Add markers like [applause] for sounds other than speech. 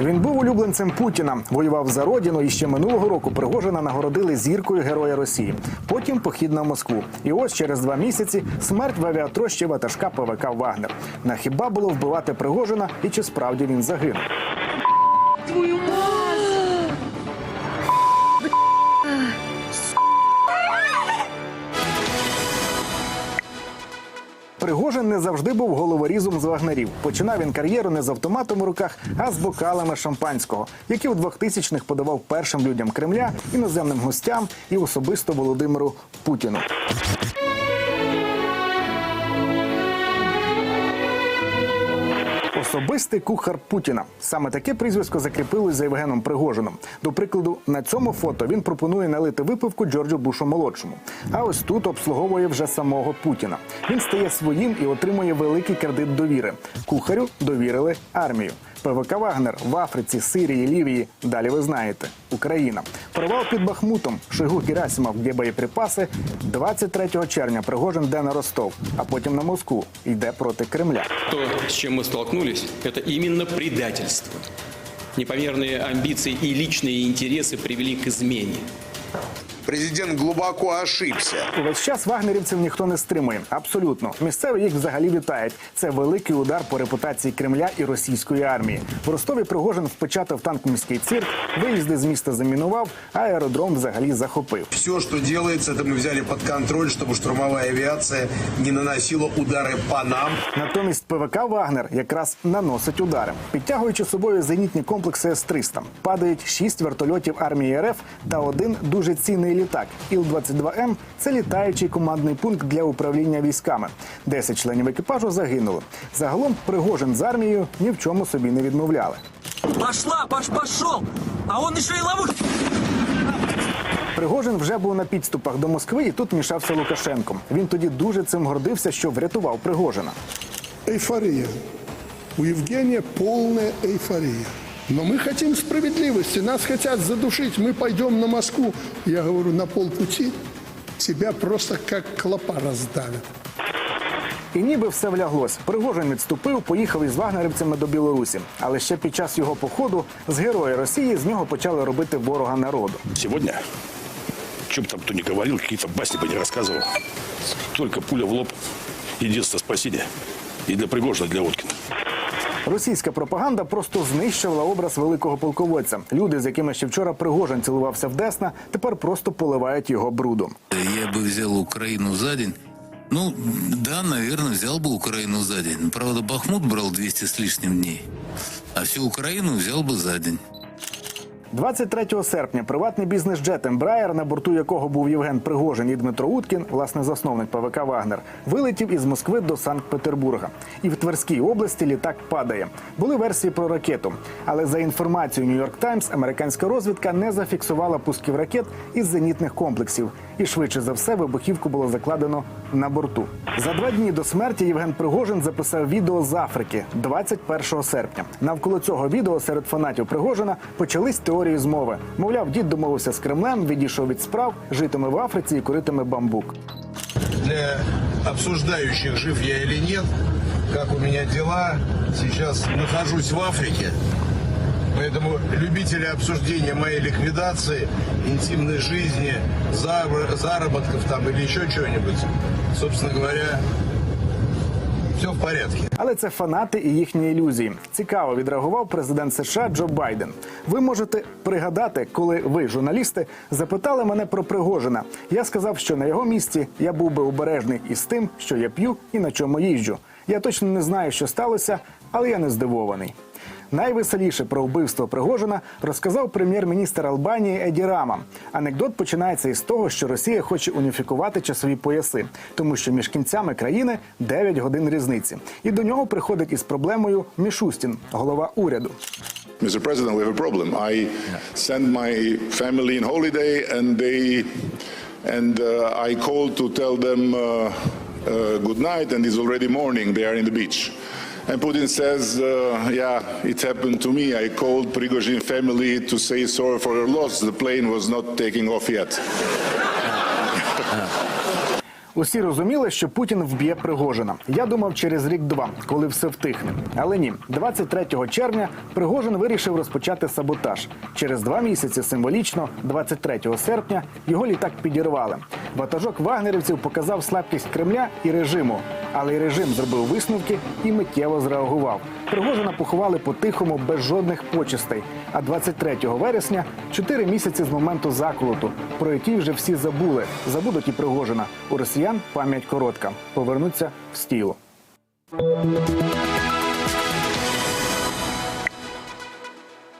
Він був улюбленцем Путіна, воював за родину і ще минулого року Пригожина нагородили зіркою Героя Росії. Потім похід на Москву. І ось через два місяці смерть в авіатрощі ватажка ПВК Вагнер. На хіба було вбивати Пригожина і чи справді він загинув? Твою не завжди був головорізом з вагнерів. Починав він кар'єру не з автоматом у руках, а з бокалами шампанського, які у 2000-х подавав першим людям Кремля, іноземним гостям і особисто Володимиру Путіну. Особистий кухар Путіна. Саме таке прізвисько закріпилось за Євгеном Пригожином. До прикладу, на цьому фото він пропонує налити випивку Джорджу Бушу молодшому. А ось тут обслуговує вже самого Путіна. Він стає своїм і отримує великий кредит довіри. Кухарю довірили армію. ПВК Вагнер в Африці, Сирії, Лівії. Далі ви знаєте. Україна. Провал під Бахмутом. Шойгу Герасимов, де боєприпаси. 23 червня Пригожин йде на Ростов, а потім на Москву. Йде проти Кремля. То, с чем мы столкнулись, это именно предательство. Непомерные амбиции и личные интересы привели к измене. Президент глубоко ошибся. Увесь час вагнерівців ніхто не стримує. Абсолютно. Місцеві їх взагалі вітають. Це великий удар по репутації Кремля і російської армії. В Ростові Пригожин впечатав танк міський цирк, виїзди з міста замінував, а аеродром взагалі захопив. Все, что делается, это мы взяли под контроль, чтобы штурмовая авиация не наносила удары по нам. Натомість ПВК Вагнер якраз наносить удари, підтягуючи з собою зенітні комплекси С-300. Падають шість вертольотів армії РФ та один дуже цінний літак. Іл-22М – це літаючий командний пункт для управління військами. Десять членів екіпажу загинули. Загалом Пригожин з армією ні в чому собі не відмовляли. Пошла, пош, пошел! А он еще и ловушку. Пригожин вже був на підступах до Москви, і тут мішався Лукашенко. Він тоді дуже цим гордився, що врятував Пригожина. Эйфория. У Евгения полная эйфория. Но мы хотим справедливости, нас хотят задушить, мы пойдем на Москву. Я говорю, на полпути тебя просто как клопа раздавят. І ніби все вляглось. Пригожин відступив, поїхав із вагнерівцями до Білорусі. Але ще під час його походу з героя Росії з нього почали робити ворога народу. Сегодня, что бы там кто ни говорил, какие-то басни бы не рассказывал. Только пуля в лоб, единственное спасение. И для Пригожина, и для Уткина. Російська пропаганда просто знищувала образ великого полководця. Люди, з якими ще вчора Пригожин цілувався в Десна, тепер просто поливають його брудом. Я бы взял Украину за день. Ну, да, наверное, взял бы Украину за день. Правда, Бахмут брал 200 с лишним дней. А всю Украину взял бы за день. 23 серпня приватний бізнес-джет Ембраєр, на борту якого був Євген Пригожин і Дмитро Уткін, власне засновник ПВК Вагнер, вилетів із Москви до Санкт-Петербурга. І в Тверській області літак падає. Були версії про ракету. Але за інформацією Нью-Йорк Таймс, американська розвідка не зафіксувала пусків ракет із зенітних комплексів. І швидше за все вибухівку було закладено на борту. За два дні до смерті Євген Пригожин записав відео з Африки 21 серпня. Навколо цього відео серед фанатів Пригожина почались теорії змови. Мовляв, дід домовився з Кремлем, відійшов від справ, житиме в Африці і куритиме бамбук. Для обсуждающих, жив я или нет, как у меня дела, сейчас нахожусь в Африке. Поэтому любители обсуждения моей ликвидации, интимной жизни, заработков там или еще чего-нибудь, собственно говоря, все в порядке. Але це фанати і їхні ілюзії. Цікаво відреагував президент США Джо Байден. Ви можете пригадати, коли ви, журналісти, запитали мене про Пригожина. Я сказав, що на його місці я був би обережний із тим, що я п'ю і на чому їжджу. Я точно не знаю, що сталося, але я не здивований. Найвеселіше про вбивство Пригожина розказав прем'єр-міністр Албанії Еді Рама. Анекдот починається із того, що Росія хоче уніфікувати часові пояси, тому що між кінцями країни 9 годин різниці. І до нього приходить із проблемою Мішустін, голова уряду. Mr. President, we have a problem. I sent my family in holiday, and they and uh, I called to tell them uh, uh, good night, and it's already morning. They are in the beach. And Putin says, uh, "Yeah, it happened to me. I called Prigozhin family to say sorry for your loss. The plane was not taking off yet." [laughs] Усі розуміли, що Путін вб'є Пригожина. Я думав через рік-два, коли все втихне. Але ні, 23 червня Пригожин вирішив розпочати саботаж. Через два місяці символічно, 23 серпня, його літак підірвали. Ватажок вагнерівців показав слабкість Кремля і режиму, але й режим зробив висновки і миттєво зреагував. Пригожина поховали по-тихому без жодних почестей. А 23 вересня, чотири місяці з моменту заколоту, про який вже всі забули. Забудуть і Пригожина. У росіян пам'ять коротка. Повернуться в стілу.